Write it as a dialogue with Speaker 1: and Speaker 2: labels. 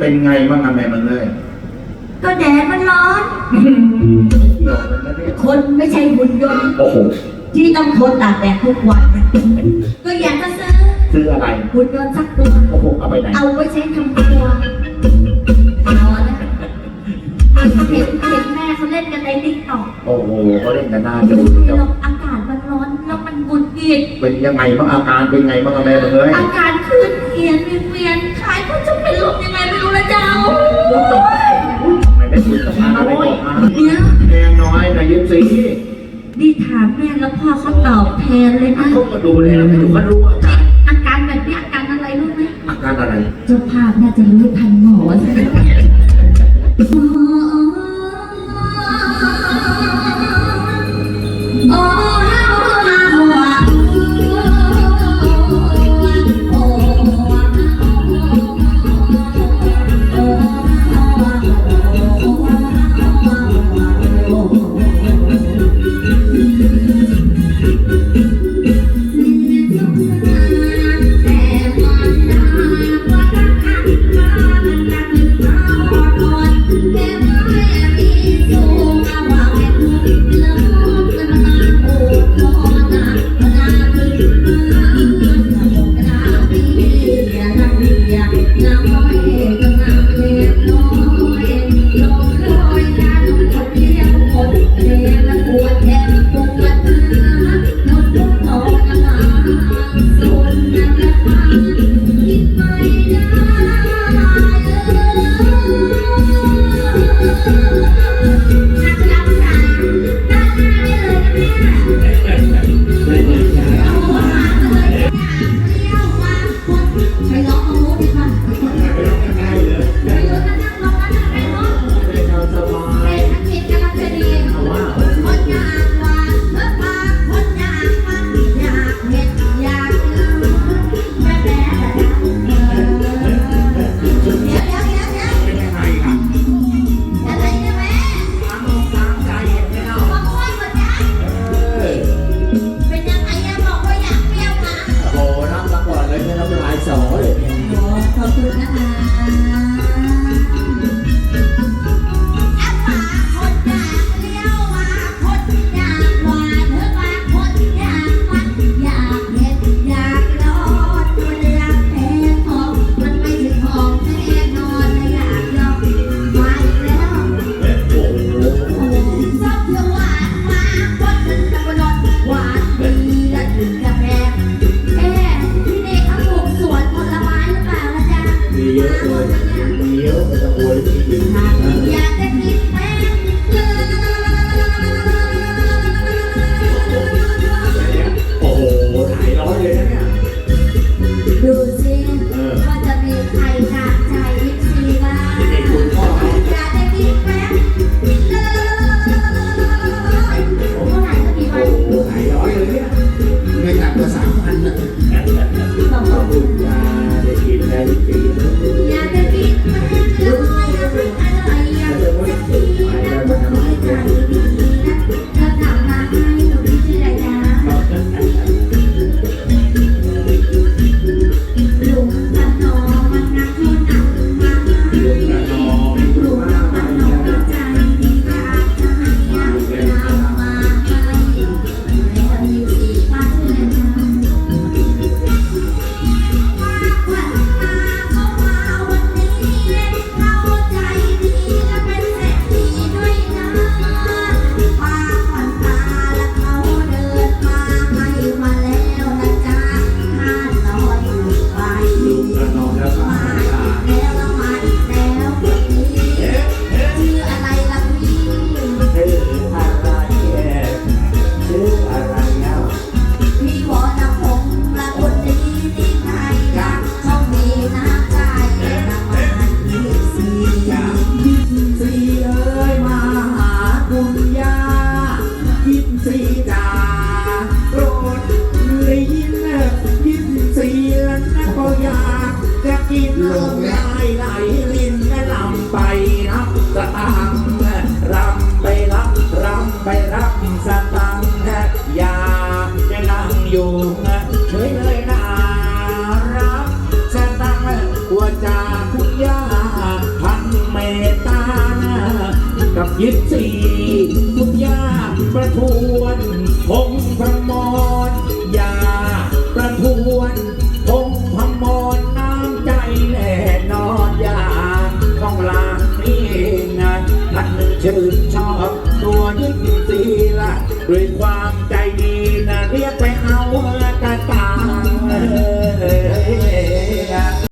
Speaker 1: เป็นไงบ้างอะแม่มันเลย
Speaker 2: ก็แดดมันร้อน
Speaker 1: เกี่ยวกันนะเนี่ย
Speaker 2: คนไม่ใช่หุ่นยนต์
Speaker 1: โอ้โห
Speaker 2: ที่ต้องทนตากแดดทุกวัน ก็อยากจะซื้อ
Speaker 1: ซื้ออะไร
Speaker 2: หุ่นยนต์สักตัว
Speaker 1: โอ้โห เอาไปไหน
Speaker 2: เอาไว้ใช้ทำครัวพอแล้วเห็นเห็นแม่เขาเล่นกันในติ๊กต็อก
Speaker 1: โอ้โหเขาเล่นกันหน้า
Speaker 2: ดู
Speaker 1: ดู
Speaker 2: สิ
Speaker 1: จะ
Speaker 2: เราอากาศมันร้อนแล้วมันบุดกิด
Speaker 1: เป็นยังไงบ้างอาการเป็นไงบ้างอะแม่มันเลย
Speaker 2: อาการขึ้นเอียนเวียน
Speaker 1: ทำไมไม่ซื้อกับมาอะไรบอกมา
Speaker 2: เนี่ย
Speaker 1: แพงน้อยนะยิ้มสี
Speaker 2: ดีถามแม่แล้วพ่อเขาตอบแทนเลยนะ
Speaker 1: เขาก็ดูเลยนะไม่ถูกก็รู้อาการ
Speaker 2: อาการแบบนี้อาการอะไรรู้ไหม
Speaker 1: อาการอะไร
Speaker 2: เจ้าภาพน่าจะรู้ทันหมอสิโดา
Speaker 1: โป
Speaker 2: ร
Speaker 1: ด
Speaker 2: ลิ้ยิ้ม
Speaker 1: เสีย
Speaker 2: งนะก็อยากจะกินล
Speaker 1: ง
Speaker 2: ได้ไห
Speaker 3: ลลิ้นและลำไปรับสตังรำไปรับรำไปรับสตังอยากจะนั่งอยู่เฉยเลยนะรับสตังกลัวจากทุกยากพันเมตตากับยิปซีทุกยาประทู ชื่นชอบตัวยิ่งสีละด้วยความใจ